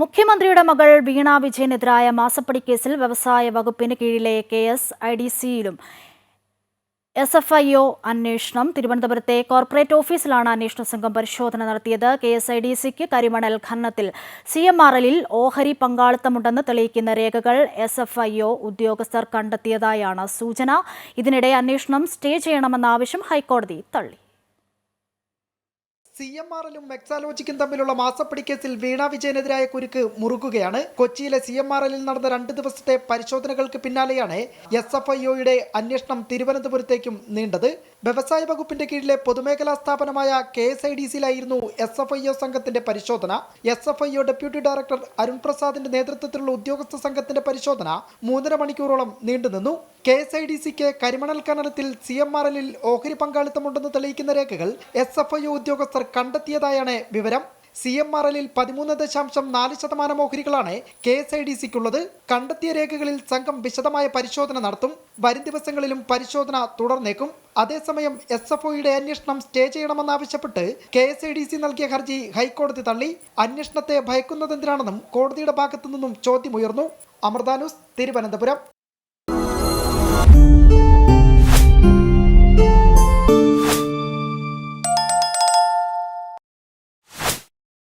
മുഖ്യമന്ത്രിയുടെ മകൾ വീണ വിജയനെതിരായ മാസപ്പടി കേസിൽ വ്യവസായ വകുപ്പിന് കീഴിലെ കെ എസ് ഐ ഡി സിയിലും എസ് എഫ് ഐ ഒ അന്വേഷണം. തിരുവനന്തപുരത്തെ കോർപ്പറേറ്റ് ഓഫീസിലാണ് അന്വേഷണ സംഘം പരിശോധന നടത്തിയത്. കെ എസ് ഐ ഡി സിക്ക് കരിമണൽ ഖനനത്തിൽ സി എം ആർ എല്ലിൽ ഓഹരി പങ്കാളിത്തമുണ്ടെന്ന് തെളിയിക്കുന്ന രേഖകൾ എസ് എഫ് ഐ ഒ ഉദ്യോഗസ്ഥർ കണ്ടെത്തിയതായാണ് സൂചന. ഇതിനിടെ അന്വേഷണം സ്റ്റേ ചെയ്യണമെന്ന ആവശ്യം ഹൈക്കോടതി തള്ളി. സി എം ആർ എല്ലും മെക്സാലോജിക്കും തമ്മിലുള്ള മാസപ്പടി കേസിൽ വീണ വിജയനെതിരായ കുരുക്ക് മുറുകുകയാണ്. കൊച്ചിയിലെ സി എം ആർ എല്ലിൽ നടന്ന രണ്ട് ദിവസത്തെ പരിശോധനകൾക്ക് പിന്നാലെയാണ് എസ് എഫ് ഐ ഒയുടെ അന്വേഷണം തിരുവനന്തപുരത്തേക്കും നീണ്ടത്. വ്യവസായ വകുപ്പിന്റെ കീഴിലെ പൊതുമേഖലാ സ്ഥാപനമായ കെ എസ് ഐ ഡി സിയിലായിരുന്നു എസ് എഫ് ഐ ഒ സംഘത്തിന്റെ പരിശോധന. S F I O deputy director Arun പ്രസാദിന്റെ നേതൃത്വത്തിലുള്ള ഉദ്യോഗസ്ഥ സംഘത്തിന്റെ പരിശോധന മൂന്നര മണിക്കൂറോളം നീണ്ടുനിന്നു കെ എസ് ഐ ഡി സിക്ക് കരിമണൽ ഖനനത്തിൽ സി എം ആർ എല്ലിൽ ഓഹരി പങ്കാളിത്തമുണ്ടെന്ന് തെളിയിക്കുന്ന രേഖകൾ എസ് എഫ് ഐ ഒ ഉദ്യോഗസ്ഥർ കണ്ടെത്തിയതായാണ് വിവരം. സി എം ആർ എല്ലിൽ പതിമൂന്ന് ദശാംശം നാല് ശതമാനം ഓഹരികളാണ് കെ എസ് ഐ ഡി സിക്കുള്ളത്. കണ്ടെത്തിയ രേഖകളിൽ സംഘം വിശദമായ പരിശോധന നടത്തും. വരും ദിവസങ്ങളിലും പരിശോധന തുടർന്നേക്കും. അതേസമയം എസ് എഫ് ഒയുടെ അന്വേഷണം സ്റ്റേ ചെയ്യണമെന്നാവശ്യപ്പെട്ട് K S I D C നൽകിയ ഹർജി ഹൈക്കോടതി തള്ളി. അന്വേഷണത്തെ ഭയക്കുന്നതെന്തിനാണെന്നും കോടതിയുടെ ഭാഗത്തു നിന്നും ചോദ്യമുയർന്നു അമൃതാനുസ് തിരുവനന്തപുരം.